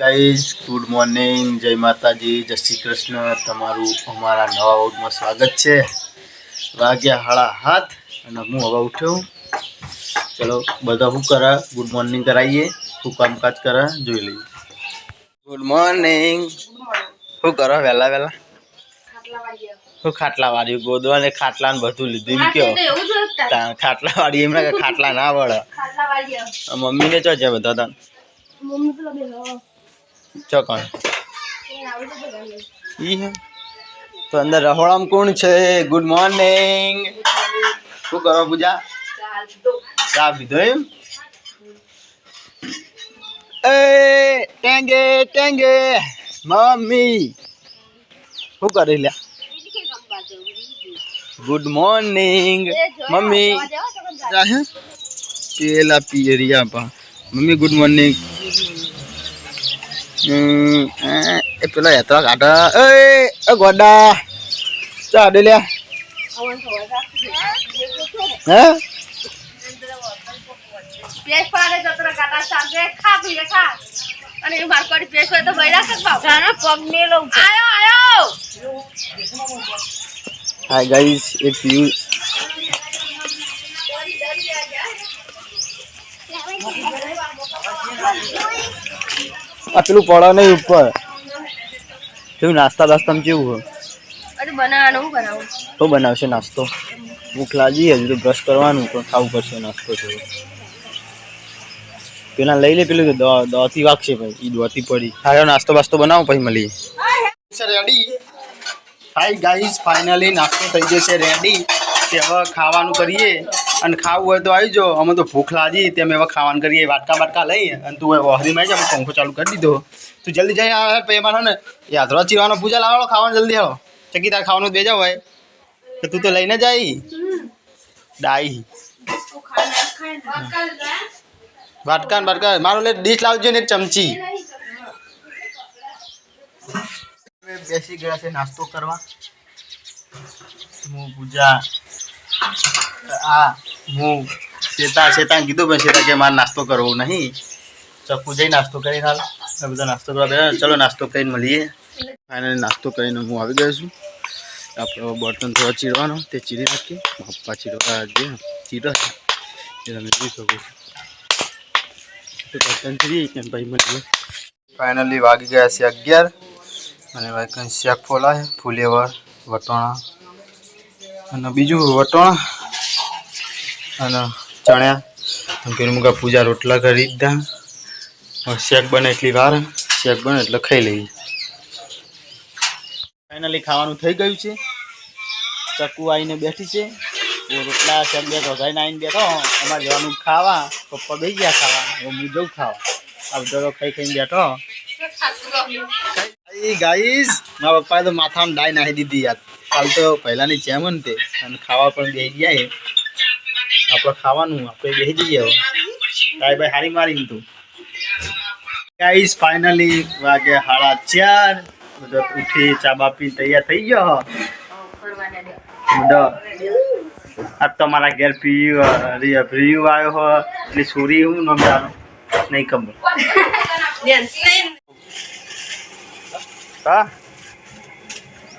Guys good morning જય માતાજી જય શ્રી કૃષ્ણ તમારું અમારા નવા વર્ગમાં સ્વાગત છે. વાગ્યા હાડા હાથ અને હું હવે ઉઠ્યો. ચલો બધા શું કરા? ગુડ મોર્નિંગ કરાવીએ શું કામકાજ કરા? જોઈ લઈએ. ગુડ મોર્નિંગ શું કરો? વહેલા વહેલા? શું ખાટલા વાળી ગોદવા ને ખાટલા ને બધું લીધું એમ કયો ખાટલા વાળી એમને ખાટલા ના વળે. મમ્મીને ચો છે બધા તને? ચો કોણ? ઈ હે? તો અંદર રહોડામાં કોણ છે? ગુડ મોર્નિંગ શું કરો પૂજા? ચા પીધો એમ? એ ટેંગે ટેંગે. મમ્મી. શું કરી લ્યા? ગુડ મોર્નિંગ મમ્મી. જા હે? પેલા પિયરિયા પા મમ્મી ગુડ મોર્નિંગ હમ, એ પેલા યાત્રા કાઢા. એ ગોડા ચા દે લ્યા. હોય બાપ જાના પગ મેલો આયો આયો હાય ગાઈસ એક વ્યૂ આ પેલું પડે નહીં ઉપર. કેવું નાસ્તા બાસ્તામાં કેવું હોય? અરે બનાવવાનું હું બનાવું? તો બનાવશે નાસ્તો. ભૂખ લાગી હજુ તો બ્રશ કરવાનું પણ ખાવું પડશે નાસ્તો થોડો. પેલા લઈ લે પેલું દ- દોતી વાગશે ભાઈ. એ દોતી પડી. હારો નાસ્તો બાસ્તો બનાવો પછી મળીએ. રેડી હાય ગાઈઝ ફાઇનલી નાસ્તો થઈ જશે રેડી કે હવે ખાવાનું કરીએ? અને ખાવું હોય તો આવી જો. અમે તો ભૂખ લાગી. તેમ એવા ખાવાનું કરીએ, વાટકા બાટકા લઈ અને તું વહરીમાં આવી જા. પંખો ચાલુ કરી દીધો. તું જલ્દી જઈ આવે પછી ને. યાદરો ચીરવાનો પૂજા લાવવાનો, ખાવાનું જલ્દી આવો ચકી તાર ખાવાનું બેજા હોય. તો તું તો લઈને જાય. ડાઈ. વાટકા બાટકા. મારો લે ડીશ લાવજો ને એક ચમચી. બેસી ગયા છે નાસ્તો કરવા. હું પૂજા. આ હું શેતા શેતા કીધું પણ શેતા કે મારે નાસ્તો કરવો નહીં. ચક્કુ જઈ નાસ્તો કરીને હાલ. બધા નાસ્તો કરવા બેઠા ચલો નાસ્તો કરીને મળીએ. ફાઇનલી નાસ્તો કરીને હું આવી ગયો છું. આપણે બર્તન થોડા ચીરવાનો. તે ચીરી નાખીએ. પપ્પા ચીરવા જે ચીરો છે એ તમે જોઈ શકો છો. બર્તન ચીરી કેમ ભાઈ મળીએ. ફાઇનલી વાગી ગયા છે અગિયાર. અને ભાઈ કંઈ શાક ફોલાય. ફુલેવર, વટોણા અને બીજું વટોણા અને ચણ્યા. પેલું મુકા પૂજા રોટલા કરી દીધા. શેક બને એટલી વાર. શેક બને એટલે ખાઈ લઈએ. ફાઇનલી ખાવાનું થઈ ગયું છે. ચકુ આવીને બેઠી છે. રોટલા શેક બે વઘારીને આવીને બેઠો. અમારે જવાનું ખાવા. પપ્પા બે ગયા ખાવા. હવે હું જઉં ખાવા. આ બધો તો ખાઈ ખાઈને બેઠો. એ ગાઈસ મારા પપ્પાએ તો માથામાં ડાય નાખી દીધી યાર. હાલ તો પહેલાની જેમ ને તે. અને ખાવા પણ બે ગયા આપણે ખાવાનું આપણે બેસી જઈએ હવે. કાંઈ ભાઈ હારી મારી તું. ગાઈસ ફાઇનલી વાગે હાડા ચાર. બધા ઉઠી, ચા બા પી તૈયાર થઈ ગયો. આજ તો મારા ઘેર પીયુ રિયુ આવ્યો હો. એટલે સુરી હું નામ નહીં ખબર. હા?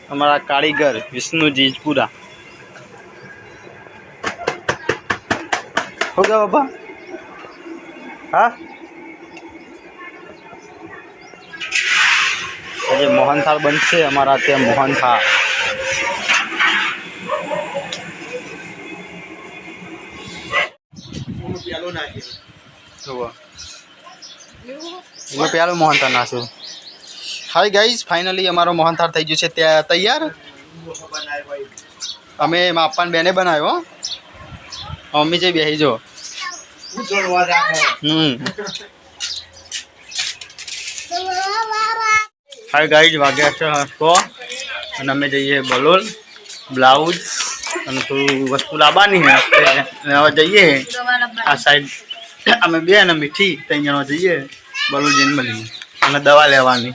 અમારા કારીગર, વિષ્ણુજી પૂરા. ગયા બાબા હા? આજે મોહનથાળ બનશે અમારા ત્યાં મોહનથાળ. હું પેલું મોહનથાળ નાખ્યું. હાય ગાઈઝ ફાઇનલી અમારો મોહનથાળ થઈ ગયું છે. ત્યાં તૈયાર? અમે એમાં બેને બનાવ્યો મમ્મી જઈ બેસી જો. હમ. હાય ગાઈઝ વાગ્યા છે સો અને અમે જઈએ બલોલ બ્લાઉઝ અને થોડું વસ્તુ લાવવાની છે હવે જઈએ આ સાઈડ અમે બે અને મીઠી ત્રણ જણા જઈએ બલોલ જઈને મળીએ અને દવા લેવાની.